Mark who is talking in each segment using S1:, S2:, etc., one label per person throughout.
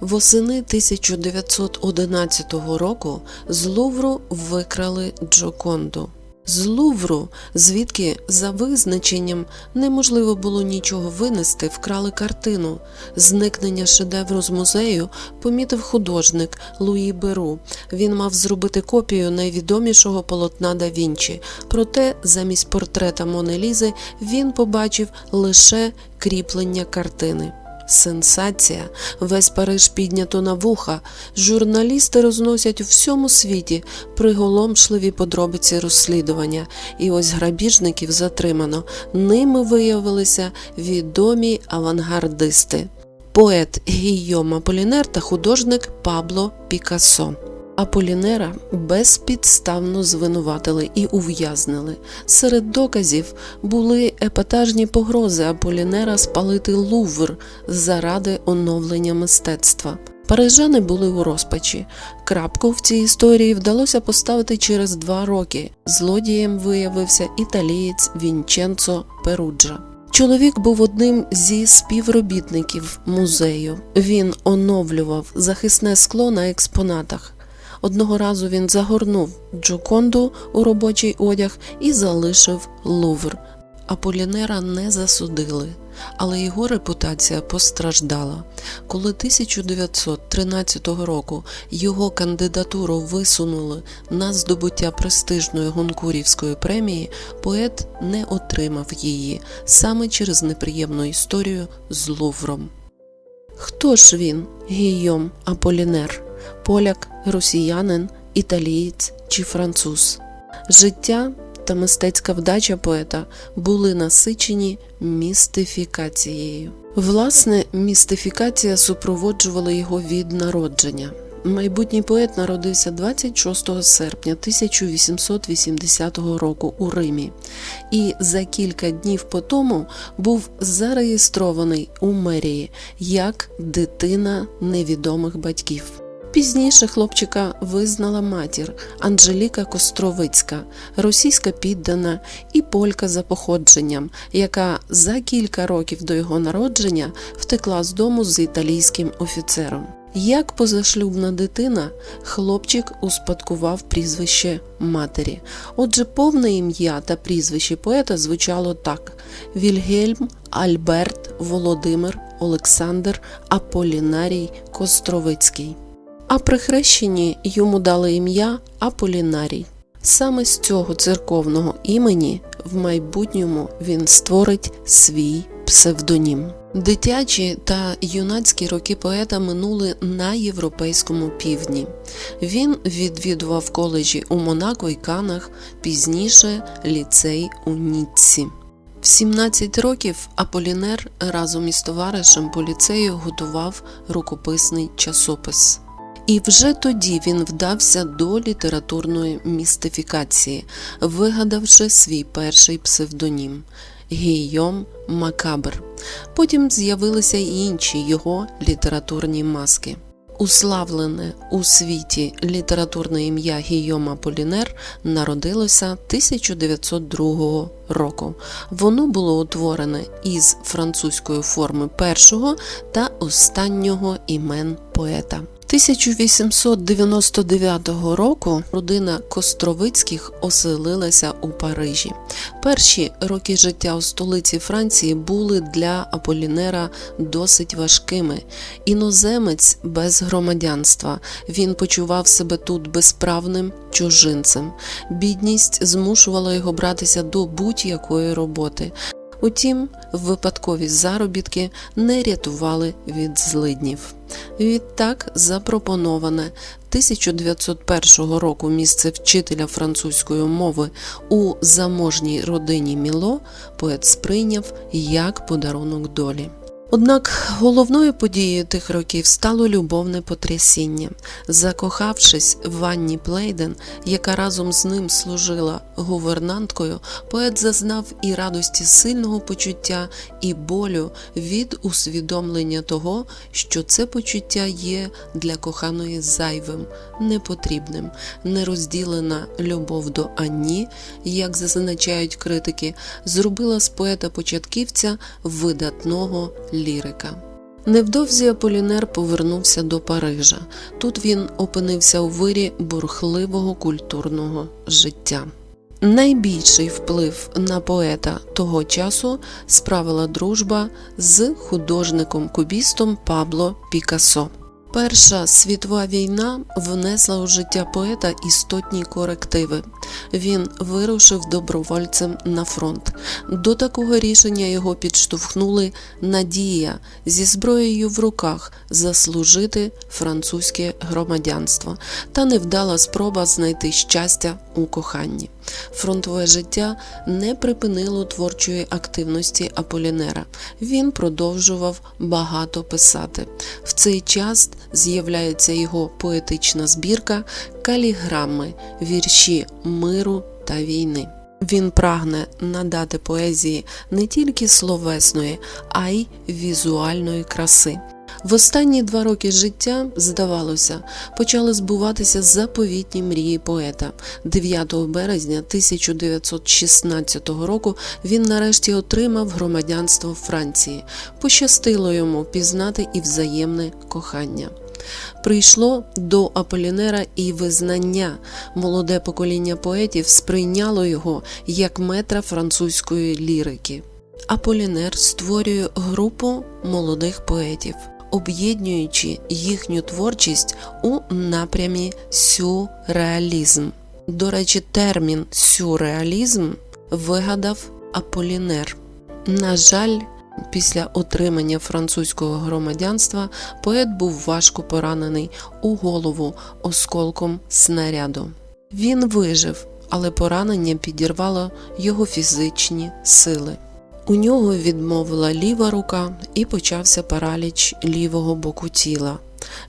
S1: Восени 1911 року з Лувру викрали Джоконду. З Лувру, звідки за визначенням неможливо було нічого винести, вкрали картину. Зникнення шедевру з музею помітив художник Луї Беру. Він мав зробити копію найвідомішого полотна да Вінчі. Проте замість портрета Мони Лізи він побачив лише кріплення картини. Сенсація. Весь Париж піднято на вуха. Журналісти розносять у всьому світі приголомшливі подробиці розслідування. І ось грабіжників затримано. Ними виявилися відомі авангардисти. Поет Гійома Полінер та художник Пабло Пікассо. Аполінера безпідставно звинуватили і ув'язнили. Серед доказів були епатажні погрози Аполінера спалити Лувр заради оновлення мистецтва. Парижани були у розпачі. Крапку в цій історії вдалося поставити через два роки. Злодієм виявився італієць Вінченцо Перуджа. Чоловік був одним зі співробітників музею. Він оновлював захисне скло на експонатах. Одного разу він загорнув Джоконду у робочий одяг і залишив Лувр. Аполінера не засудили, але його репутація постраждала. Коли 1913 року його кандидатуру висунули на здобуття престижної гонкурівської премії, поет не отримав її саме через неприємну історію з Лувром. Хто ж він, Гійом Аполінер? Поляк, росіянин, італієць чи француз. Життя та мистецька вдача поета були насичені містифікацією. Власне, містифікація супроводжувала його від народження. Майбутній поет народився 26 серпня 1880 року у Римі і за кілька днів по тому був зареєстрований у мерії як дитина невідомих батьків. Пізніше хлопчика визнала матір Анжеліка Костровицька, російська піддана і полька за походженням, яка за кілька років до його народження втекла з дому з італійським офіцером. Як позашлюбна дитина, хлопчик успадкував прізвище матері. Отже, повне ім'я та прізвище поета звучало так: Вільгельм Альберт Володимир Олександр Аполінарій Костровицький а при хрещенні йому дали ім'я Аполінарій. Саме з цього церковного імені в майбутньому він створить свій псевдонім. Дитячі та юнацькі роки поета минули на європейському півдні. Він відвідував коледжі у Монако і Канах, пізніше ліцей у Ніцці. В 17 років Аполінер разом із товаришем по ліцею готував рукописний часопис. І вже тоді він вдався до літературної містифікації, вигадавши свій перший псевдонім Гійом Макабр. Потім з'явилися й інші його літературні маски. Уславлене у світі літературне ім'я Гійома Полінер народилося 1902 року. Воно було утворене із французької форми першого та останнього імен поета. 1899 року родина Костровицьких оселилася у Парижі. Перші роки життя у столиці Франції були для Аполінера досить важкими. Іноземець без громадянства. Він почував себе тут безправним чужинцем. Бідність змушувала його братися до будь-якої роботи. Утім, випадкові заробітки не рятували від злиднів. Відтак запропоноване 1901 року місце вчителя французької мови у заможній родині Міло поет сприйняв як подарунок долі. Однак головною подією тих років стало любовне потрясіння. Закохавшись в Ванні Плейден, яка разом з ним служила гувернанткою, поет зазнав і радості сильного почуття, і болю від усвідомлення того, що це почуття є для коханої зайвим, непотрібним, нерозділена любов до Анні, як зазначають критики, зробила з поета-початківця видатного лірика. Невдовзі Аполінер повернувся до Парижа. Тут він опинився у вирі бурхливого культурного життя. Найбільший вплив на поета того часу справила дружба з художником-кубістом Пабло Пікассо. Перша світова війна внесла у життя поета істотні корективи. Він вирушив добровольцем на фронт. До такого рішення його підштовхнули надія зі зброєю в руках заслужити французьке громадянство та невдала спроба знайти щастя у коханні. Фронтове життя не припинило творчої активності Аполінера. Він продовжував багато писати. В цей час з'являється його поетична збірка каліграми, вірші миру та війни. Він прагне надати поезії не тільки словесної, а й візуальної краси. В останні два роки життя, здавалося, почали збуватися заповітні мрії поета. 9 березня 1916 року він нарешті отримав громадянство Франції. Пощастило йому пізнати і взаємне кохання. Прийшло до Аполінера і визнання. Молоде покоління поетів сприйняло його як метра французької лірики. Аполінер створює групу молодих поетів, об'єднуючи їхню творчість у напрямі сюрреалізм. До речі, термін сюрреалізм вигадав Аполінер. На жаль, Після отримання французького громадянства поет був важко поранений у голову осколком снаряду. Він вижив, але поранення підірвало його фізичні сили. У нього відмовила ліва рука і почався параліч лівого боку тіла.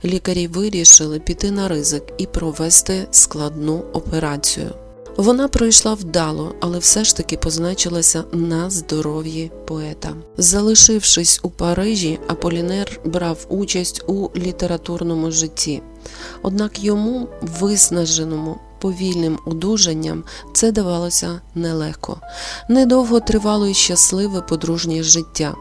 S1: Лікарі вирішили піти на ризик і провести складну операцію. Вона пройшла вдало, але все ж таки позначилася на здоров'ї поета. Залишившись у Парижі, Аполінер брав участь у літературному житті. Однак йому, виснаженому повільним одужанням, це давалося нелегко. Недовго тривало й щасливе подружнє життя.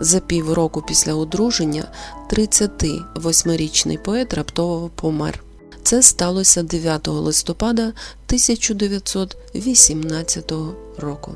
S1: За півроку після одруження 38-річний поет раптово помер. Це сталося 9 листопада 1918 року.